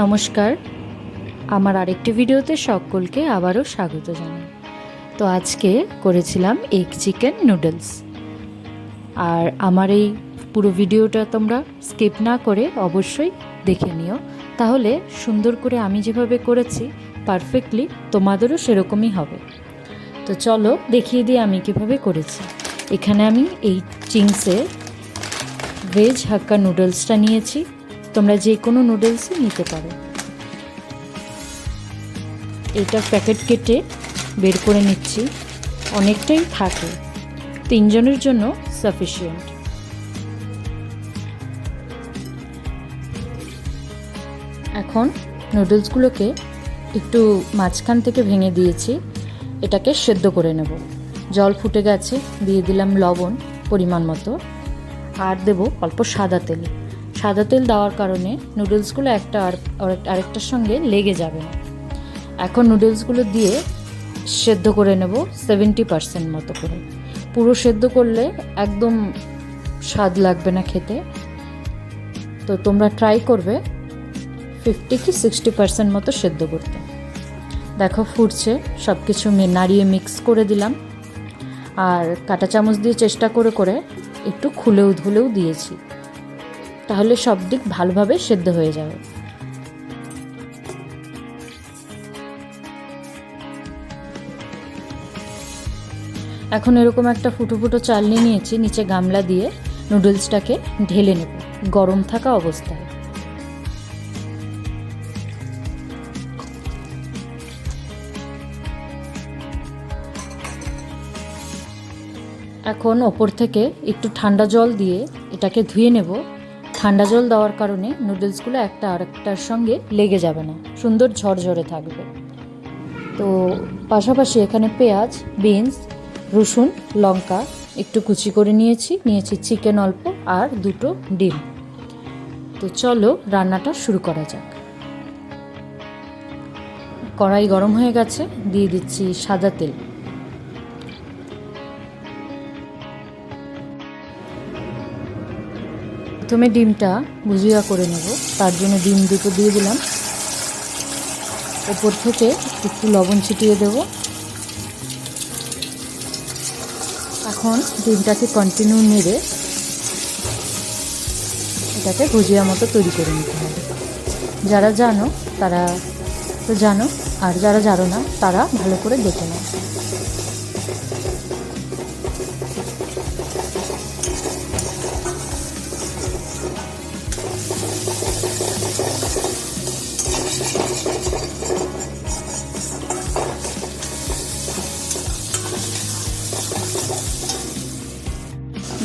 নমস্কার। আমার আরেকটি ভিডিওতে সকলকে আবারও স্বাগত জানাই। তো আজকে করেছিলাম এগ চিকেন নুডলস আর আমার এই পুরো ভিডিওটা তোমরা স্কিপ না করে অবশ্যই দেখে নিও। তাহলে সুন্দর করে আমি যেভাবে করেছি পারফেক্টলি তোমাদেরও সেরকমই হবে। তো চলো দেখিয়ে দিই আমি কীভাবে করেছি। এখানে আমি এই চিংসে ভেজ হাক্কা নুডলসটা নিয়েছি। তোমরা যে কোনো নুডলসই নিতে পারো। এটা প্যাকেট কেটে বের করে নিচ্ছি। অনেকটাই থাকে। তিনজনের জন্য সাফিসিয়েন্ট এখন নুডলসগুলোকে একটু মাঝখান থেকে ভেঙে দিয়েছি। এটাকে সেদ্ধ করে নেব। জল ফুটে গেছে, দিয়ে দিলাম লবণ পরিমাণ মতো। আর দেবো অল্প সাদা তেল। সাদা তেল দেওয়ার কারণে নুডলসগুলো একটা আর আরেকটার সঙ্গে লেগে যাবে না। এখন নুডলসগুলো দিয়ে সেদ্ধ করে নেব সেভেন্টি পার্সেন্ট মতো করে। পুরো সেদ্ধ করলে একদম স্বাদ লাগবে না খেতে। তো তোমরা ট্রাই করবে ফিফটি কি সিক্সটি পার্সেন্ট মতো সেদ্ধ করতে। দেখো ফুটছে সব কিছু নাড়িয়ে মিক্স করে দিলাম। আর কাঁটা চামচ দিয়ে চেষ্টা করে করে একটু খুলেও ধুলেও দিয়েছি। তাহলে সব দিক ভালোভাবে সেদ্ধ হয়ে যাবে। এখন এরকম একটা ফুটো ফুটো চালনি নিয়েছি, নিচে গামলা দিয়ে নুডলসটাকে ঢেলে নেব, গরম থাকা অবস্থায়। এখন ওপর থেকে একটু ঠান্ডা জল দিয়ে এটাকে ধুয়ে নেব। ঠান্ডা জল দেওয়ার কারণে নুডলসগুলো একটা আরেকটার সঙ্গে লেগে যাবে না। সুন্দর ঝরঝরে থাকবে। তো পাশাপাশি এখানে পেঁয়াজ, বিনস, রসুন, লঙ্কা একটু কুচি করে নিয়েছি। নিয়েছি চিকেন অল্প আর দুটো ডিম। তো চলো রান্নাটা শুরু করা যাক। কড়াই গরম হয়ে গেছে, দিয়ে দিচ্ছি সাদা তেল। প্রথমে ডিমটা ভুজিয়া করে নেব। তার জন্য ডিম দুটো দিয়ে দিলাম। ওপর থেকে একটু লবণ ছিটিয়ে দেব। এখন ডিমটাকে কন্টিনিউ নেড়ে এটাকে ভুজিয়া মতো তৈরি করে নিতে হবে। যারা জানো, তারা তো জানো, আর যারা জানো না, তারা ভালো করে দেখে নাও।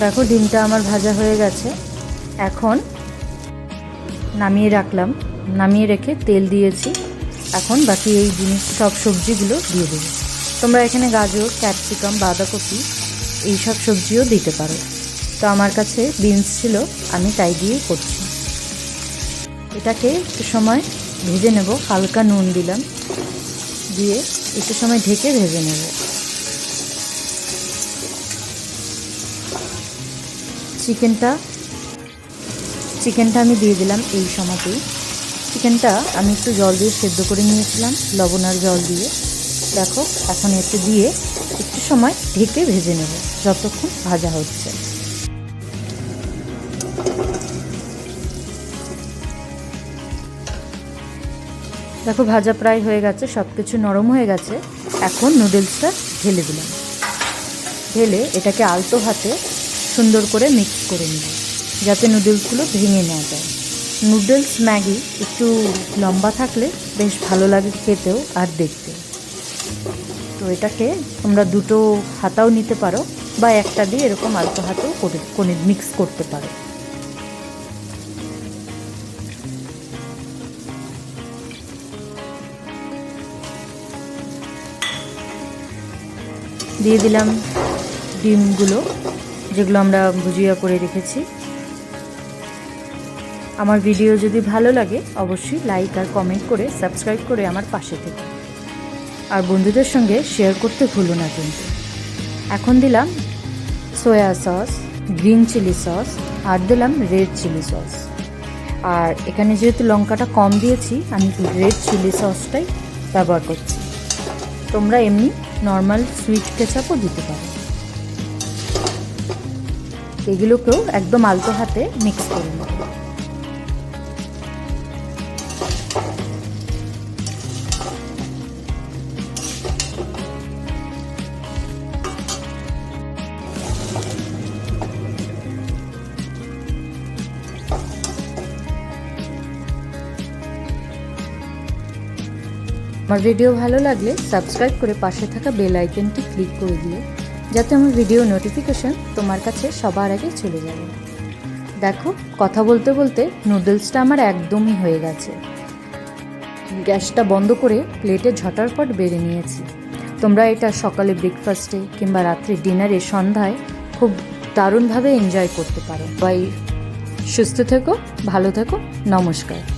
দেখো, ডিমটা আমার ভাজা হয়ে গেছে। এখন নামিয়ে রাখলাম। নামিয়ে রেখে তেল দিয়েছি। এখন বাকি এই জিনিস, সব সবজিগুলো দিয়ে দেবো। তোমরা এখানে গাজর, ক্যাপসিকাম, বাঁধাকপি এই সব সবজিও দিতে পারো। তো আমার কাছে বিনস ছিল, আমি তাই দিয়েই করছি। এটাকে একটু সময় ভেজে নেব। হালকা নুন দিলাম। দিয়ে একটু সময় ঢেকে ভেজে নেব। চিকেনটা চিকেনটা আমি দিয়ে দিলাম এই সময়তেই চিকেনটা আমি একটু জল দিয়ে সেদ্ধ করে নিয়েছিলাম, লবণ আর জল দিয়ে। দেখো, এখন এতে দিয়ে একটু সময় ঢেকে ভেজে নেব, যতক্ষণ ভাজা হচ্ছে। দেখো, ভাজা প্রায় হয়ে গেছে সব কিছু নরম হয়ে গেছে। এখন নুডলসটা ঢেলে দিলাম। ঢেলে এটাকে আলতো হাতে সুন্দর করে মিক্স করে নিব যাতে নুডলসগুলো ভেঙে না যায়। নুডলস ম্যাগি একটু লম্বা থাকলে বেশ ভালো লাগে খেতেও আর দেখতে। তো এটাকে তোমরা দুটো হাতাও নিতে পারো, বা একটা দিয়ে এরকম আলতো হাতেও করে মিক্স করতে পারো। দিয়ে দিলাম ডিমগুলো। যেগুলো আমরা ভুজিয়া করে রেখেছি। আমার ভিডিও যদি ভালো লাগে, অবশ্যই লাইক আর কমেন্ট করে সাবস্ক্রাইব করে আমার পাশে থেকে। আর বন্ধুদের সঙ্গে শেয়ার করতে ভুলো না কিন্তু। এখন দিলাম soya sauce green chilli sauce আর দিলাম রেড চিলি সস আর এখানে যেহেতু লঙ্কাটা কম দিয়েছি, আমি রেড চিলি সসটাই ব্যবহার করছি। তোমরা এমনি নর্মাল সুইট কেচাপও দিতে পারো। এগুলোকেও একদম আলতো হাতে মিক্স করে নেব। আমার ভিডিও ভালো লাগলে সাবস্ক্রাইব করে পাশে থাকা বেল আইকনটি ক্লিক করে দিও। যাতে আমার ভিডিও নোটিফিকেশন তোমার কাছে সবার আগে চলে যাবে। দেখো, কথা বলতে বলতে নুডলসটা আমার একদমই হয়ে গেছে। গ্যাসটা বন্ধ করে প্লেটে ঝটারপট বেড়ে নিয়েছি। তোমরা এটা সকালে ব্রেকফাস্টে কিংবা রাত্রে ডিনারে সন্ধ্যায় খুব দারুণভাবে এনজয় করতে পারো। বাই। সুস্থ থেকো, ভালো থেকো, নমস্কার।